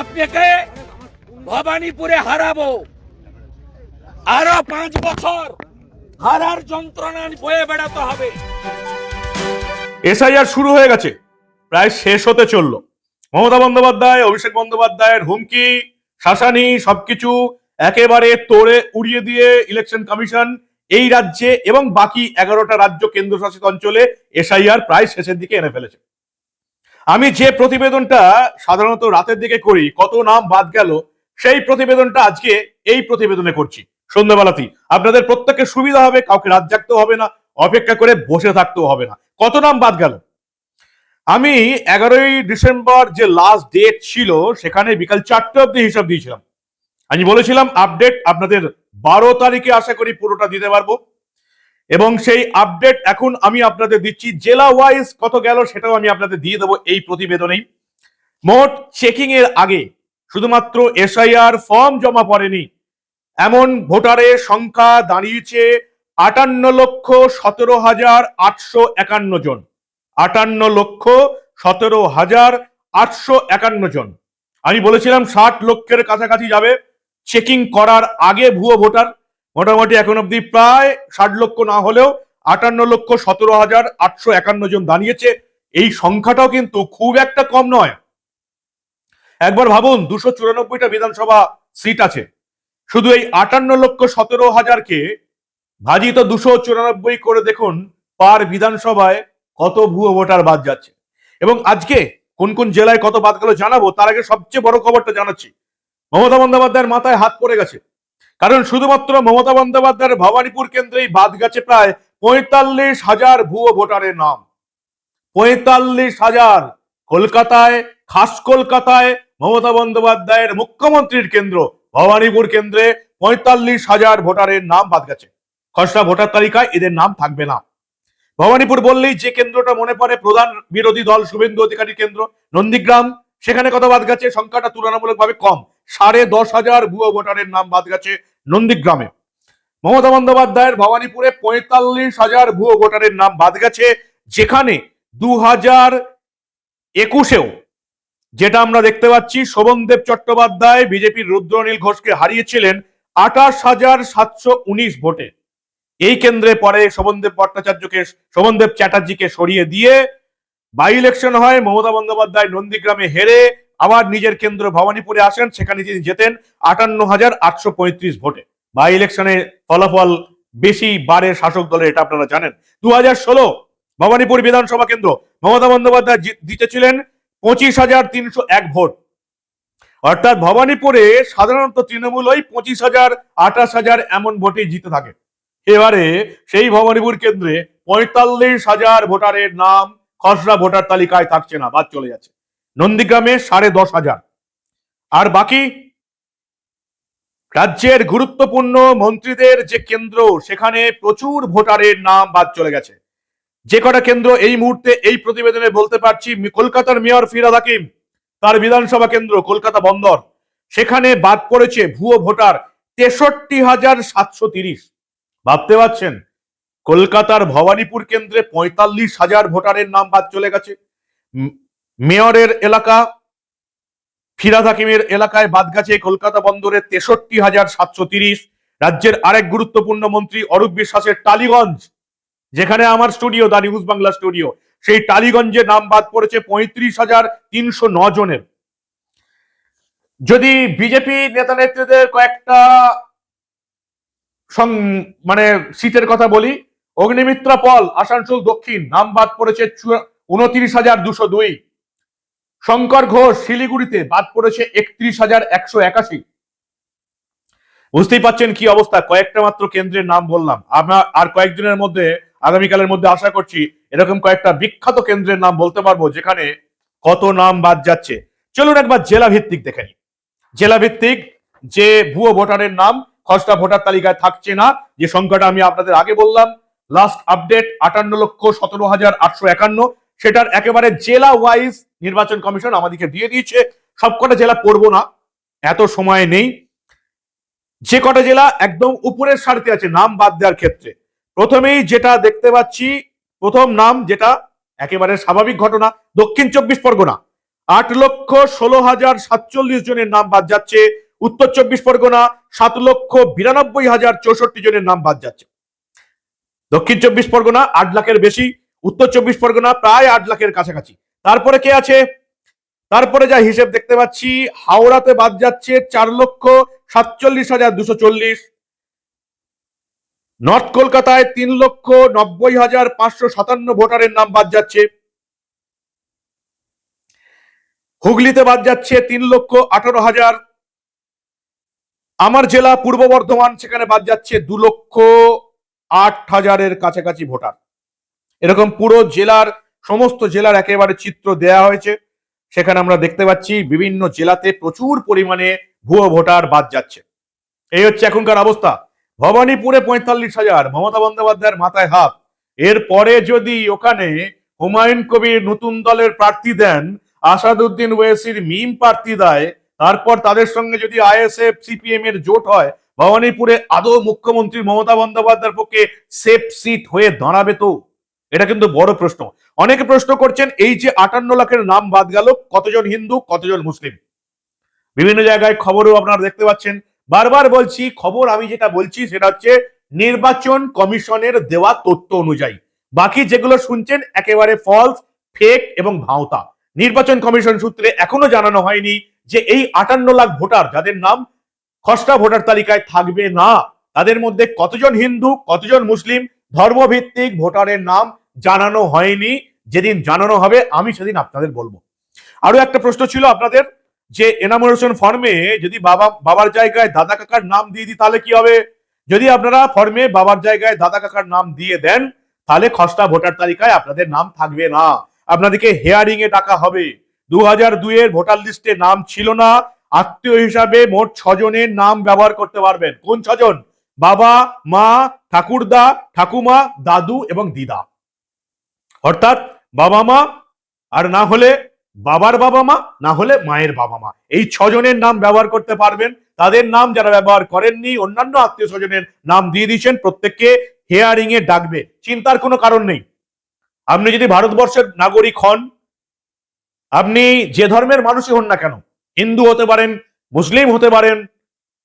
আপনাকে ভবানীপুরে হারাবো। আরও পাঁচ বছর হারার যন্ত্রণা বয়ে বেড়াতে হবে। এসআইআর শুরু হয়ে গেছে। প্রায় শেষ হতে চলল। মমতা বন্দ্যোপাধ্যায়, অভিষেক বন্দ্যোপাধ্যায়ের হুমকি, শাসানি, সবকিছু একেবারে তোড়ে উড়িয়ে দিয়ে ইলেকশন কমিশন এই রাজ্যে এবং বাকি এগারোটা রাজ্য কেন্দ্রশাসিত অঞ্চলে এসআইআর প্রায় শেষের দিকে এনে ফেলেছে। আমি যে প্রতিবেদনটা সাধারণত রাতের দিকে করি, কত নাম বাদ গেল, সেই প্রতিবেদনটা আজকে এই প্রতিবেদনে করছি। সন্ধ্যাবেলাতেই। আপনাদের প্রত্যেকের সুবিধা হবে, কাউকে রাত জাগতেও হবে না, অপেক্ষা করে বসে থাকতেও হবে না। কত নাম বাদ গেল? আমি এগারোই ডিসেম্বর যে লাস্ট ডেট ছিল, সেখানে বিকাল চারটে অব্দি হিসাব দিয়েছিলাম। আমি বলেছিলাম আপডেট আপনাদের বারো তারিখে আশা করি পুরোটা দিতে পারব। এবং সেই আপডেট এখন আমি আপনাদের দিচ্ছি। জেলা ওয়াইজ কত গেল সেটাও আমি আপনাদের দিয়ে দেবো এই প্রতিবেদনেই। মোট চেকিং এর আগে শুধুমাত্র এসআইআর ফর্ম জমা পড়েনি। এমন ভোটারের সংখ্যা দাঁড়িয়েছে আটান্ন লক্ষ সতেরো হাজার আটশো একান্ন জন। আটান্ন লক্ষ সতেরো হাজার আটশো একান্ন জন। আমি বলেছিলাম ষাট লক্ষের কাছাকাছি যাবে। চেকিং করার আগে ভুয়ো ভোটার। মোটামুটি এখন অব্দি প্রায় ষাট লক্ষ না হলেও আটান্ন লক্ষ সতেরো হাজার আটশো একান্ন জন দাঁড়িয়েছে। এই সংখ্যাটাও কিন্তু খুব একটা কম নয়। একবার ভাবুন, দুশো চুরানব্বইটা বিধানসভা সিট আছে। শুধু এই আটান্ন লক্ষ সতেরো হাজারকে ভাজিত দুশো চুরানব্বই করে দেখুন, পার বিধানসভায় কত ভুয়ো ভোটার বাদ যাচ্ছে। এবং আজকে কোন কোন জেলায় কত বাদ গেল জানাব, তার আগে সবচেয়ে বড় খবরটা জানাচ্ছি। মমতা বন্দ্যোপাধ্যায়ের মাথায় হাত পড়ে গেছে। কারণ শুধুমাত্র মমতা বন্দ্যোপাধ্যায়ের ভবানীপুর কেন্দ্রেই বাদ গেছে প্রায় পঁয়তাল্লিশ হাজার ভুয়ো ভোটারের নাম। পঁয়তাল্লিশ হাজার কলকাতায়, খাস কলকাতায় মমতা বন্দ্যোপাধ্যায়ের মুখ্যমন্ত্রীর কেন্দ্র, ভবানীপুর কেন্দ্রে পঁয়তাল্লিশ হাজার ভোটারের নাম বাদ গেছে খসড়া ভোটার তালিকায় এদের নাম থাকবে না। ভবানীপুর বললেই যে কেন্দ্রটা মনে পড়ে, প্রধান বিরোধী দল শুভেন্দু অধিকারী কেন্দ্র, নন্দীগ্রাম। সেখানে কত বাদ গেছে সংখ্যাটা তুলনামূলকভাবে কম। সাড়ে দশ হাজার ভুয়ো ভোটারের নাম বাদ গেছে নন্দীগ্রামে। মমতা বন্দ্যোপাধ্যায়ের ভবানীপুরে পঁয়তাল্লিশ হাজার ভুয়ো ভোটারের নাম বাদ গেছে। যেখানে দু হাজার একুশেও যেটা আমরা দেখতে পাচ্ছি, শোভনদেব চট্টোপাধ্যায় বিজেপির রুদ্রনীল ঘোষকে হারিয়েছিলেন আঠাশ হাজার সাতশো উনিশ ভোটে। এই কেন্দ্রে পরে শোভনদেব ভট্টাচার্যকে, শোভনদেব চ্যাটার্জিকে সরিয়ে দিয়ে বাই ইলেকশন হয় মমতা বন্দ্যোপাধ্যায় নন্দীগ্রামে হেরে। আবার নিজের কেন্দ্র ভবানীপুরে আসেন, সেখানে তিনি যেতেন আটান্ন হাজার আটশো পঁয়ত্রিশ ভোটে। বাই ইলেকশনে ফলাফল বেশি বারে শাসক দলের, এটা আপনারা জানেন। দু হাজার ষোলো ভবানীপুর বিধানসভা কেন্দ্র, মমতা বন্দ্যোপাধ্যায় জিতেছিলেন পঁচিশ হাজার তিনশো এক ভোট। অর্থাৎ ভবানীপুরে সাধারণত তৃণমূল ওই পঁচিশ হাজার আঠাশ হাজার এমন ভোটে জিতে থাকে। এবারে সেই ভবানীপুর কেন্দ্রে পঁয়তাল্লিশ হাজার ভোটারের নাম খসড়া ভোটার তালিকায় থাকছে না, বাদ চলে যাচ্ছে। নন্দীগ্রামে সাড়ে দশ হাজার। আর বাকি? রাজ্যের গুরুত্বপূর্ণ মন্ত্রীদের যে কেন্দ্র, সেখানে প্রচুর ভোটারের নাম বাদ চলে গেছে। যে কটা কেন্দ্র এই মুহূর্তে এই প্রতিবেদনে বলতে পারছি কলকাতার মেয়র ফিরাদ হাকিম, তার বিধানসভা কেন্দ্র কলকাতা বন্দর। সেখানে বাদ পড়েছে ভুয়ো ভোটার তেষট্টি হাজার সাতশো তিরিশ। ভাবতে পারছেন? কলকাতার ভবানীপুর কেন্দ্রে পঁয়তাল্লিশ হাজার ভোটারের নাম বাদ চলে গেছে। মেয়রের এলাকা, ফিরাদ হাকিমের এলাকায় বাদগাছে কলকাতা বন্দরের তেষট্টি হাজার সাতশো তিরিশ। রাজ্যের আরেক গুরুত্বপূর্ণ মন্ত্রী অরূপ বিশ্বাসের টালিগঞ্জ, যেখানে আমার studio, the news Bangla studio. সেই টালিগঞ্জে নাম বাদ পড়েছে পঁয়ত্রিশ হাজার তিনশো ন জনের। যদি বিজেপি নেতা নেত্রীদের কয়েকটা মানে সিটের কথা বলি, অগ্নিমিত্রা পল, আসানসোল দক্ষিণ, নাম বাদ পড়েছে উনত্রিশ হাজার দুশো দুই। শঙ্কর ঘোষ শিলিগুড়িতে বাদ পড়েছে একত্রিশ হাজার একশো একাশি। বুঝতেই পাচ্ছেন কি অবস্থা, কয়েকটা মাত্র কেন্দ্রের নাম বললাম। আমরা আর কয়েকদিনের মধ্যে, আগামীকালের মধ্যে আশা করছি এরকম কয়েকটা বিখ্যাত কেন্দ্রের নাম বলতে পারব, যেখানে কত নাম বাদ যাচ্ছে। চলুন একবার জেলা ভিত্তিক দেখে নিই। জেলা ভিত্তিক যে ভুয়ো ভোটারের নাম, খসড়া ভোটার তালিকায় থাকছে না, যে সংখ্যাটা আমি আপনাদের আগে বললাম লাস্ট আপডেট আটান্ন লক্ষ সতেরো হাজার আটশো একান্ন সেটার একেবারে জেলা ওয়াইজ নির্বাচন কমিশন আমাদেরকে দিয়ে দিয়েছে। সবকটা জেলা পড়ব না, এত সময় নেই। যে কটা জেলা একদম উপরের সারিতে আছে, নাম বাদ দেওয়ার ক্ষেত্রে। প্রথমেই যেটা দেখতে পাচ্ছি, প্রথম নাম যেটা একেবারে স্বাভাবিক ঘটনা, দক্ষিণ চব্বিশ পরগনা। আট লক্ষ ষোলো হাজার সাতচল্লিশ জনের নাম বাদ যাচ্ছে। উত্তর চব্বিশ পরগনা, সাত লক্ষ বিরানব্বই হাজার চৌষট্টি জনের নাম বাদ যাচ্ছে। দক্ষিণ চব্বিশ পরগনা আট লাখের বেশি। উত্তর চব্বিশ পরগনা প্রায় আট লাখের কাছাকাছি। তারপরে কে আছে? তারপরে যা হিসেব দেখতে পাচ্ছি, হাওড়াতে বাদ যাচ্ছে চার লক্ষ সাতচল্লিশ হাজার দুশো চল্লিশ। নর্থ কলকাতায় তিন লক্ষ নব্বই হাজার পাঁচশো সাতান্ন ভোটারের নাম বাদ যাচ্ছে। হুগলিতে বাদ যাচ্ছে তিন লক্ষ আঠারো হাজার। আমার জেলা পূর্ব বর্ধমান, সেখানে বাদ যাচ্ছে দু লক্ষ আট হাজারের কাছাকাছি ভোটার। এরকম পুরো জেলার, সমস্ত জেলার একেবারে চিত্র দেয়া হয়েছে। সেখানে আমরা দেখতে পাচ্ছি বিভিন্ন জেলাতে প্রচুর পরিমাণে ভুয়ো ভোটার বাদ যাচ্ছে। এই হচ্ছে এখনকার অবস্থা। ভবানীপুরে পঁয়তাল্লিশ হাজার, মমতা বন্দ্যোপাধ্যায়ের মাথায় হাত। এরপরে যদি ওখানে হুমায়ুন কবির নতুন দলের প্রার্থী দেন, আসাদুদ্দিন ওয়েসির মিম প্রার্থী দেয়, তারপর তাদের সঙ্গে যদি আইএসএফ, সিপিএম এর জোট হয়, ভবানীপুরে আদৌ মুখ্যমন্ত্রী মমতা বন্দ্যোপাধ্যায়ের পক্ষে সেফ সিট হয়ে দাঁড়াবে তো? এটা কিন্তু বড় প্রশ্ন। অনেকে প্রশ্ন করছেন, এই যে আটান্ন লাখের নাম বাদ গেল, কতজন হিন্দু, কতজন মুসলিম? বিভিন্ন জায়গায় খবরও আপনারা দেখতে পাচ্ছেন। বারবার বলছি, খবর আমি যেটা বলছি সেটা হচ্ছে, নির্বাচন কমিশনের দেওয়া তথ্য অনুযায়ী। বাকি যেগুলো শুনছেন, একেবারে ফলস ফেক এবং ভাওতা। নির্বাচন কমিশন সূত্রে এখনও জানানো হয়নি যে এই আটান্ন লাখ ভোটার, যাদের নাম খসড়া ভোটার তালিকায় থাকবে না, তাদের মধ্যে কতজন হিন্দু, কতজন মুসলিম ধর্মভিত্তিক ভোটারের নাম জানানো হয়নি। যেদিন জানানো হবে, আমি সেদিন আপনাদের বলব। আরও একটা প্রশ্ন ছিল আপনাদের, যে এনামোরেশন ফর্মে যদি বাবা, বাবার জায়গায় দাদা কাকার নাম দিয়ে দিই, তাহলে কি হবে? যদি আপনারা ফর্মে বাবার জায়গায় দাদা কাকার নাম দিয়ে দেন, তাহলে খসড়া ভোটার তালিকায় আপনাদের নাম থাকবে না। আপনাদেরকে হেয়ারিং এ ডাকা হবে। দু হাজার দুইয়ের ভোটার লিস্টে নাম ছিল না। আত্মীয় হিসাবে মোট ছজনের নাম ব্যবহার করতে পারবেন। কোন ছজন? বাবা, মা, ঠাকুরদা, ঠাকুমা, দাদু এবং দিদা। অর্থাৎ বাবা মা, আর না হলে বাবার বাবা মা, না হলে মায়ের বাবা মা। এই ছজনের নাম ব্যবহার করতে পারবেন। তাদের নাম যারা ব্যবহার করেননি, অন্যান্য আত্মীয় স্বজনের নাম দিয়ে দিয়েছেন প্রত্যেককে হেয়ারিং এ ডাকবে। চিন্তার কোনো কারণ নেই। আপনি যদি ভারতবর্ষের নাগরিক হন, আপনি যে ধর্মের মানুষই হন না কেন, হিন্দু হতে পারেন, মুসলিম হতে পারেন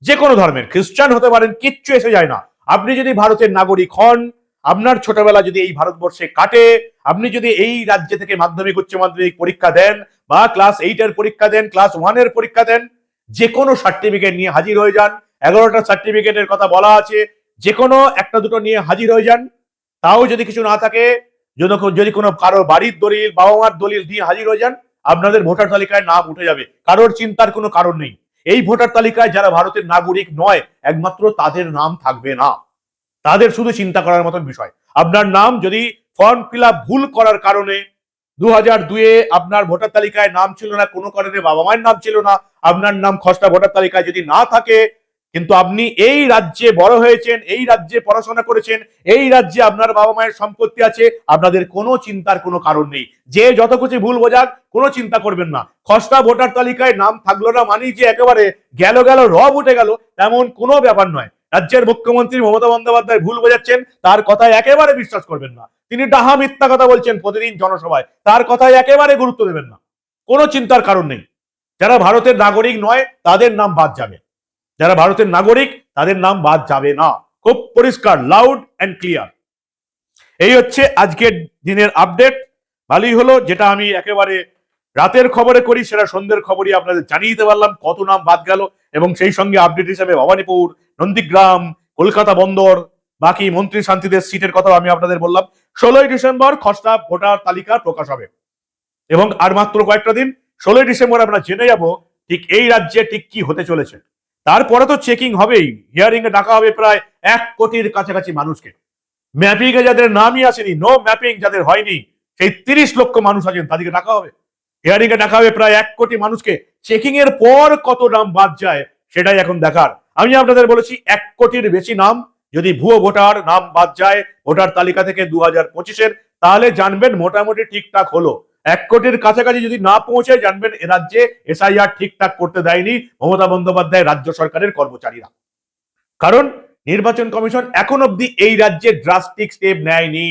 যে কোনো ধর্মের, খ্রিস্টান হতে পারেন, কিচ্ছু এসে যায় না। আপনি যদি ভারতের নাগরিক হন, আপনার ছোটবেলা যদি এই ভারতবর্ষে কাটে, আপনি যদি এই রাজ্য থেকে মাধ্যমিক, উচ্চ মাধ্যমিক পরীক্ষা দেন, বা ক্লাস এইটের পরীক্ষা দেন ক্লাস ওয়ানের পরীক্ষা দেন যে কোনো সার্টিফিকেট নিয়ে হাজির হয়ে যান। এগারোটা সার্টিফিকেটের কথা বলা আছে যে কোনো একটা দুটো নিয়ে হাজির হয়ে যান। তাও যদি কিছু না থাকে, যদি কোনো কারও বাড়ির দলিল, বাবা মার দলিল দিয়ে হাজির হয়ে যান, আপনাদের ভোটার তালিকায় নাম উঠে যাবে। কারোর চিন্তার কোনো কারণ নেই। এই ভোটার তালিকায় যারা ভারতের নাগরিক নয়, একমাত্র তাদের নাম থাকবে না। তাদের শুধু চিন্তা করার মতন বিষয়। আপনার নাম যদি ফর্ম ফিল ভুল করার কারণে দু হাজার দুয়ে আপনার ভোটার তালিকায় নাম ছিল না, কোনো কারণে বাবা মায়ের নাম ছিল না, আপনার নাম খসড়া ভোটার তালিকায় যদি না থাকে কিন্তু আপনি এই রাজ্যে বড় হয়েছেন, এই রাজ্যে পড়াশোনা করেছেন, এই রাজ্যে আপনার বাবা মায়ের সম্পত্তি আছে, আপনাদের কোনো চিন্তার কোনো কারণ নেই। যে যত কিছু ভুল বোঝাক, কোনো চিন্তা করবেন না। খসড়া ভোটার তালিকায় নাম থাকল না মানেই যে একেবারে গেল গেল রব উঠে গেল, তেমন কোনো ব্যাপার নয়। রাজ্যের মুখ্যমন্ত্রী মমতা বন্দ্যোপাধ্যায় ভুল বোঝাচ্ছেন, তার কথায় একেবারে বিশ্বাস করবেন না। তিনি ডাহা মিথ্যা কথা বলছেন প্রতিদিন জনসভায়, তার কথায় একেবারে গুরুত্ব দেবেন না। কোনো চিন্তার কারণ নেই। যারা ভারতের নাগরিক নয়, তাদের নাম বাদ যাবে। যারা ভারতের নাগরিক, তাদের নাম বাদ যাবে না। খুব পরিষ্কার লাউড অ্যান্ড ক্লিয়ার এই হচ্ছে আজকের দিনের আপডেট ভালোই হলো যেটা আমি একেবারে রাতের খবরে করি, সেটা সন্ধ্যের খবরই আপনাদের জানিয়ে দিতে পারলাম, কত নাম বাদ গেল এবং সেই সঙ্গে আপডেট হিসেবে ভবানীপুর, নন্দীগ্রাম, কলকাতা বন্দর, বাকি মন্ত্রী শান্তিদের সিটের কথা আমি আপনাদের বললাম। ষোলোই ডিসেম্বর খসড়া ভোটার তালিকা প্রকাশ হবে। এবং আর মাত্র কয়েকটা দিন, ষোলোই ডিসেম্বর আমরা জেনে যাব, ঠিক এই রাজ্যে ঠিক কি হতে চলেছে। তারপরে তো চেকিং হবেই। হিয়ারিং এ ডাকা হবে প্রায় এক কোটির কাছাকাছি মানুষকে। ম্যাপিং এ যাদের নামই আসেনি নো ম্যাপিং যাদের হয়নি, সেই তিরিশ লক্ষ মানুষ আছেন, তাদেরকে ডাকা হবে। হিয়ারিং এ ডাকা হবে প্রায় এক কোটি মানুষকে। চেকিং এর পর কত নাম বাদ যায়, সেটাই এখন দেখার। আমি আপনাদের বলেছি, এক কোটির বেশি নাম, যদি ভুয়ো ভোটার নাম বাদ যায়, ভোটার তালিকা থেকে দু হাজার পঁচিশের, তাহলে জানবেন মোটামুটি ঠিকঠাক হলো। এক কোটির কাছাকাছি যদি না পৌঁছে, জানবেন এ রাজ্যে এসআইআর ঠিকঠাক করতে দেয়নি মমতা বন্দ্যোপাধ্যায় রাজ্য সরকারের কর্মচারীরা। কারণ নির্বাচন কমিশন এখন অব্দি এই রাজ্যে ড্রাস্টিক স্টেপ নেয়নি।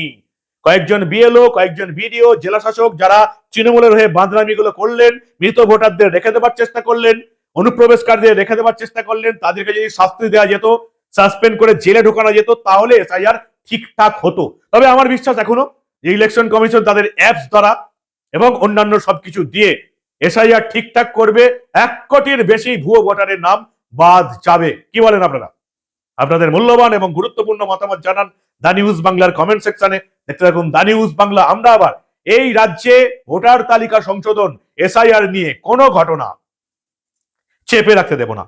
কয়েকজন বিএলও, কয়েকজন বিডিও জেলা শাসক যারা তৃণমূলের হয়ে বাঁধরামিগুলো করলেন, মৃত ভোটারদের রেখে দেবার চেষ্টা করলেন, অনুপ্রবেশকারীদের রেখে দেবার চেষ্টা করলেন, তাদেরকে যদি শাস্তি দেওয়া যেত, সাসপেন্ড করে জেলে ঢোকানো যেত, তাহলে এসআইআর ঠিকঠাক হতো। তবে আমার বিশ্বাস এখনও যে ইলেকশন কমিশন তাদের অ্যাপস দ্বারা এবং অন্যান্য সবকিছু দিয়ে এসআইআর ঠিকঠাক করবে, এক কোটির বেশি ভুয়ো ভোটারের নাম বাদ যাবে। কি বলেন আপনারা? আপনাদের মূল্যবান এবং গুরুত্বপূর্ণ মতামত জানান দা নিউজ বাংলার কমেন্ট সেকশনে। দেখতে থাকুন দা নিউজ বাংলা। আমরা আবার এই রাজ্যে ভোটার তালিকা সংশোধন, এসআইআর নিয়ে কোনো ঘটনা চেপে রাখতে দেব না।